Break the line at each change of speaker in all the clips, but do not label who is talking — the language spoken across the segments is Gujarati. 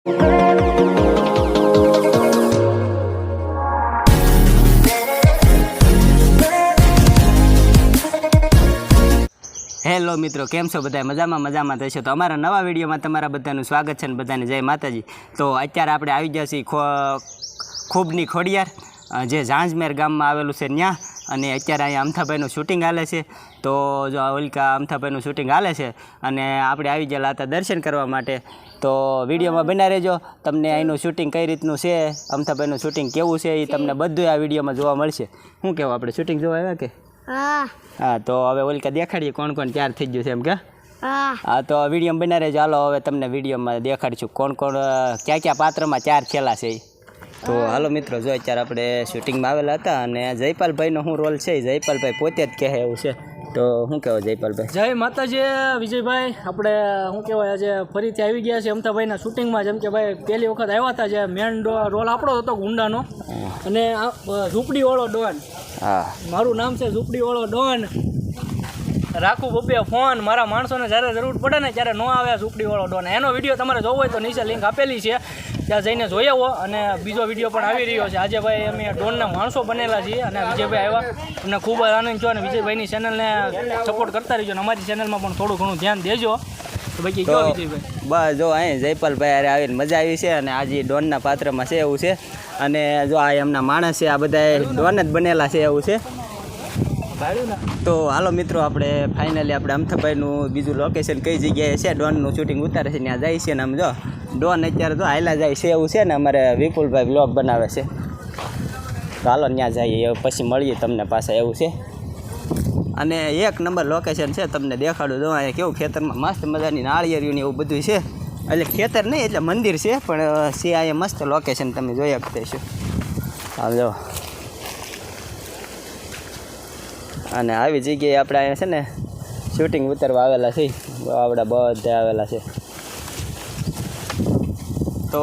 હેલો મિત્રો, કેમ છો બધા મજામાં મજામાં થશો તો અમારા નવા વિડીયોમાં તમારા બધાનું સ્વાગત છે અને બધાને જય માતાજી. તો અત્યારે આપણે આવી ગયા છીએ ખૂબની ખોડિયાર જે ઝાંઝમેર ગામમાં આવેલું છે ત્યાં અને અત્યારે અહીંયા અમથાભાઈનું શૂટિંગ હાલે છે. તો જો ઓલિકા અમથાભાઈનું શૂટિંગ હાલે છે અને આપણે આવી ગયેલા હતા દર્શન કરવા માટે. તો વિડીયોમાં બના રહેજો. તમને અહીંનું શૂટિંગ કઈ રીતનું છે અમથાભાઈનું શૂટિંગ કેવું છે એ તમને બધું આ વિડીયોમાં જોવા મળશે. શું કહેવું આપણે શૂટિંગ જોવા આવ્યા કે?
હા.
તો હવે ઓલિકા દેખાડીએ કોણ કોણ તૈયાર થઈ ગયું છે એમ કે?
હા.
તો વીડિયો બના રહેજો. હાલો હવે તમને વિડીયોમાં દેખાડીશું કોણ કોણ કયા ક્યાં પાત્રમાં ચાર છેલા છે ઈ. તો હાલો મિત્રો જો અત્યારે આપણે શૂટિંગમાં આવેલા હતા અને જયપાલભાઈનો શું રોલ છે? જયપાલભાઈ પોતે જ કહે એવું છે. તો શું કહેવાય જયપાલભાઈ?
જય માતાજી વિજયભાઈ. આપણે શું કહેવાય આજે ફરીથી આવી ગયા છે અમતાભાઈના શૂટિંગમાં જેમ કે ભાઈ પહેલી વખત આવ્યા હતા જે મેન રોલ આપણો હતો ગુંડાનો. અને ઝૂંપડીવાળો ડોન.
હા.
મારું નામ છે ઝૂંપડીવાળો ડોન. રાખું બબ્બે ફોન. મારા માણસોને જ્યારે જરૂર પડે ને ત્યારે ન આવે ઝૂંપડીવાળો ડોન. એનો વીડિયો તમારે જોવો હોય તો નીચે લિંક આપેલી છે. ત્યાં જઈને જોઈ આવો અને બીજો વીડિયો પણ આવી રહ્યો છે. આજે ભાઈ અમે ડોનના માણસો બનેલા છીએ અને વિજયભાઈ આવ્યા. અમને ખૂબ જ આનંદ થયો અને વિજયભાઈની ચેનલને સપોર્ટ કરતા રહેજો અને અમારી ચેનલમાં પણ થોડું ઘણું ધ્યાન દેજો. તો બાકી કયો વિજયભાઈ?
બસ જો અહીં જયપાલભાઈ અરે આવીને મજા આવી છે અને આજે ડોનના પાત્રમાં છે એવું છે. અને જો આ એમના માણસ છે આ બધા ડોન જ બનેલા છે એવું છે. તો હાલો મિત્રો, આપણે ફાઇનલી આપણે અમથાભાઈનું બીજું લોકેશન કઈ જગ્યાએ છે? ડોનનું શૂટિંગ ઉતારે છે, ત્યાં જાય છે ને આમ જો. ડોન અત્યારે તો હાયલા જાય છે એવું છે ને અમારે વિપુલભાઈ બ્લોગ બનાવે છે. તો હાલો ત્યાં જઈએ પછી મળીએ તમને પાછા એવું છે. અને એક નંબર લોકેશન છે, તમને દેખાડું દઉં અહીંયા કેવું ખેતરમાં મસ્ત મજાની નાળિયેરિયું ને એવું બધું છે. એટલે ખેતર નહીં, એટલે મંદિર છે, પણ છે અહીંયા મસ્ત લોકેશન તમે જોઈ શકતા છો હાલ જો. અને આવી જગ્યાએ આપણે અહીંયા છે ને શૂટિંગ ઉતરવા આવેલા છે આવડા બધા આવેલા છે. તો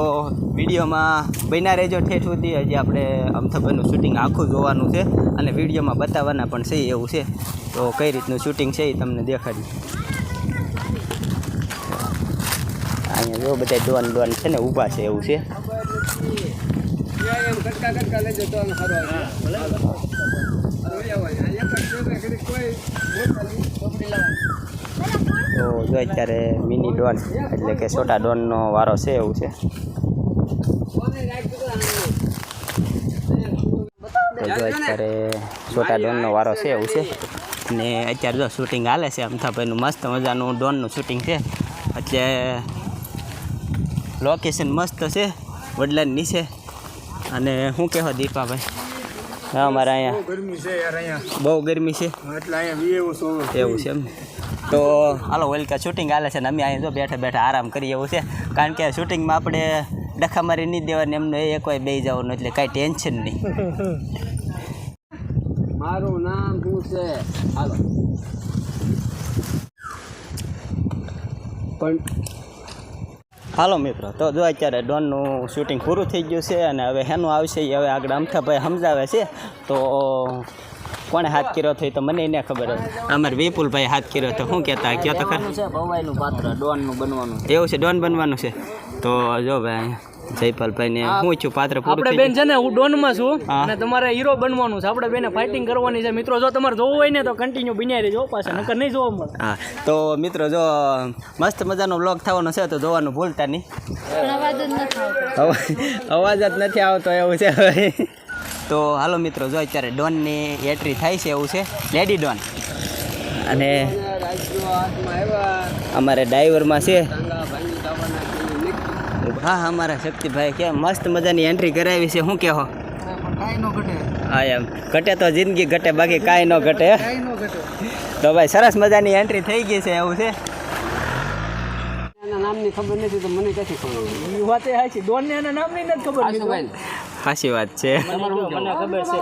વિડીયોમાં બન્યા રહેજો ઠેઠ સુધી. હજી આપણે અમથબરનું શૂટિંગ આખું જોવાનું છે અને વિડીયોમાં બતાવવાના પણ છે એવું છે. તો કઈ રીતનું શૂટિંગ છે એ તમને દેખાડ્યું અહીંયા જો બધા ડોન ડોન છે ને ઊભા છે એવું છે. તો જો અત્યારે મિની ડોન એટલે કે છોટા ડોનનો વારો છે એવું છે. તો જો અત્યારે છોટા ડોનનો વારો છે એવું છે. ને અત્યારે જો શૂટિંગ હાલે છે અમથાભાઈનું, મસ્ત મજાનું ડોનનું શૂટિંગ છે. એટલે લોકેશન મસ્ત છે વડલાની નીચે અને શું કહેવા દીપાભાઈ? હા અમારે અહીંયા.
ગરમી છે યાર અહીંયા.
બહુ ગરમી છે.
એટલે અહીંયા એવું છું
એવું છે એમ. તો હાલો વેલકા શૂટિંગ હાલે છે ને અમે અહીંયા જો બેઠા બેઠા આરામ કરીએ એવું છે. કારણ કે શૂટિંગમાં આપણે ડખા મારી નહીં દેવાની એમને એક હોય બે જવાનું એટલે કાંઈ ટેન્શન નહીં.
મારું નામ શું છે? હાલો. પણ
હાલો મિત્રો તો જો અત્યારે ડોનનું શૂટિંગ પૂરું થઈ ગયું છે અને હવે હેનું આવશે એ હવે આગળ અમથાભાઈ સમજાવે છે. તો કોણે હાથ કર્યો હતો એ તો મને એને ખબર હતી અમારે વિપુલભાઈ હાથ કર્યો હતો. શું કહેતા? કયો તો ખરું?
છે ભવાઈનું પાત્ર ડોનનું બનવાનું.
એવું છે ડોન બનવાનું છે? તો જો ભાઈ જયપાલભાઈને હું. છું પાત્ર
આપણે બેન છે ને હું ડોનમાં છું અને તમારે હીરો બનવાનું છે. આપણે બેને ફાઇટિંગ કરવાની છે. મિત્રો જો તમારે જોવું હોય ને તો કન્ટિન્યુ બિનાઈ રહેજો પાછા. નકર નહીં જોવા મળે.
હા. તો મિત્રો જો મસ્ત મજાનો બ્લોગ થવાનો છે તો જોવાનું ભૂલતા નહીં. અવાજ અવાજ જ નથી આવતો એવું છે ભાઈ તો હાલો મિત્રો જો અત્યારે ડોનની એન્ટ્રી થાય છે એવું છે. Lady don? અને અમારે ડ્રાઈવરમાં છે. હા હા અમારા શક્તિભાઈ કે મસ્ત મજાની એન્ટ્રી કરાવી છે શું કહેવો હા એમ. ઘટે તો જિંદગી ઘટે બાકી કાંઈ ન ઘટે. તો ભાઈ સરસ મજાની એન્ટ્રી થઈ ગઈ છે એવું છે?
નામની ખબર નથી તો મને ક્યાંથી ખબર
વાતે હા છે ડોન ને એના નામની નથી ખબર.
સાચી વાત છે.
મને ખબર છે.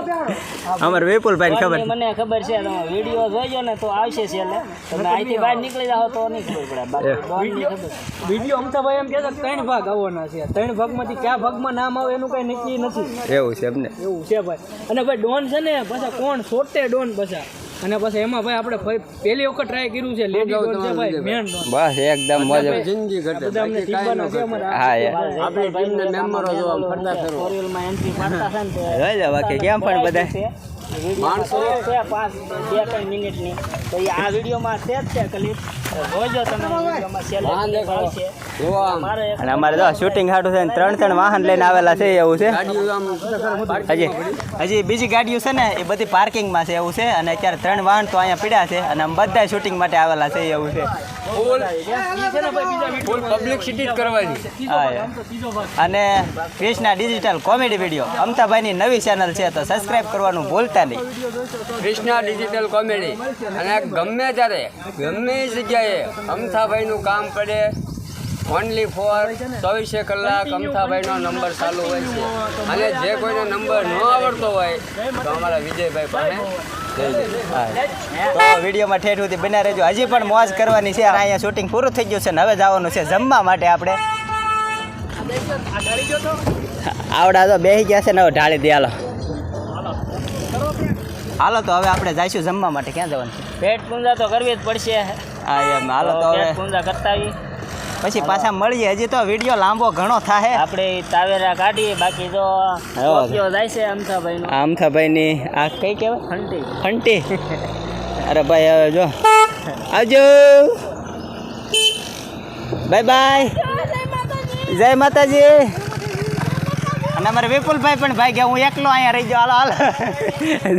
અમારે વિપુલભાઈ ખબર
મને ખબર છે તમે વીડિયો જોઈજો ને તો આવશે છે એટલે તમે અહીંથી બહાર નીકળી જાઓ તો નહીં ખબર પડે. વીડિયો અમથાભાઈ એમ કહેતા ત્રણ ભાગ આવવાના છે. ત્રણ ભાગમાંથી કયા ભાગમાં નામ આવે એનું કઈ નક્કી નથી.
એવું છે એમને.
એવું છે ભાઈ. અને ભાઈ ડોન છે ને પાછા કોણ? છોટે ડોન પાછા. અને પછી એમાં ભાઈ આપણે ભાઈ પહેલી વખત ટ્રાય કર્યું છે લેડી ડોન છે ભાઈ મેન ડોન
બસ એકદમ મજા
જિંદગી ઘટે
બધા અમને શીખવાના છે અમારા.
હા યાર
આપણી ટીમને મેમ્બરો જો ફરતા ફરો
જોઈ લો બાકી કેમ પણ બધા
માણસો? વાહન દેખો જો
અને અમારે તો શૂટિંગ હાટું છે ને ત્રણ ત્રણ વાહન લઈને આવેલા છે એવું છે? હજી હજી બીજી ગાડીઓ છે ને એ બધી પાર્કિંગમાં છે એવું છે? અને અત્યારે ત્રણ વાહન તો અહીંયા પીડ્યા છે અને આમ બધા શૂટિંગ માટે આવેલા છે એવું છે. અને ક્રિષ્ના ડિજિટલ કોમેડી વીડિયો અમતાભાઈની નવી ચેનલ છે તો સબસ્ક્રાઈબ કરવાનું ભૂલતા નહીં
કૃષ્ણા ડિજિટલ કોમેડી અને ગમે ત્યારે ગમે એ જગ્યાએ અમથાભાઈનું કામ પડે ઓનલી ફોર ચોવીસે કલાક અમથાભાઈનો નંબર ચાલુ હોય છે. અને જે કોઈને નંબર ન આવડતો હોય તો અમારા વિજયભાઈ પાસે.
તો વિડીયોમાં ઠેઠ સુધી બન્યા રહેજો. હજી પણ મોજ કરવાની છે અને અહીંયા શૂટિંગ પૂરું થઈ ગયું છે ને હવે જવાનું છે જમવા માટે આપણે. આવડા તો બેસી ગયા છે ને ઢાળી દે હાલો. હાલો તો હવે આપણે જઈશું જમવા માટે. ક્યાં જવાનું?
પેટ પૂંજા તો કરવી જ પડશે.
હા એમ. હાલો તો હવે
પૂંજા કરતા આવી
પછી પાછા મળીએ. હજી તો વીડિયો લાંબો ઘણો થાય
આપણે તાવેરા કાઢીએ બાકી તો
સ્કોર્પિયો
જાય છે અમથાભાઈ નો
આમથાભાઈની આ કઈ કહેવાય?
ફંટી
ફંટી અરે ભાઈ હવે જો. આવજો. Bye bye. જય માતાજી. અને અમારે વિપુલભાઈ પણ ભાઈ ગયા હું એકલો અહીંયા રહી જાઉં હાલો હાલ.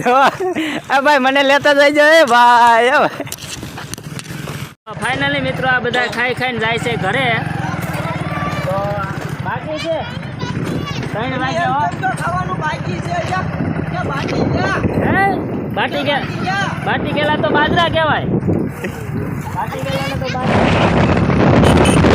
જો આ ભાઈ મને લેતા જઈ જાય ભાઈ એ ભાઈ.
ફાઇનલી મિત્રો આ બધા ખાઈ ખાઈને જાય છે ઘરે. તો બાકી છે? ત્રણ. હે? બાટી કે બાટી કેલા તો બાજરા કહેવાય. બાટી કેલા તો બાજરા.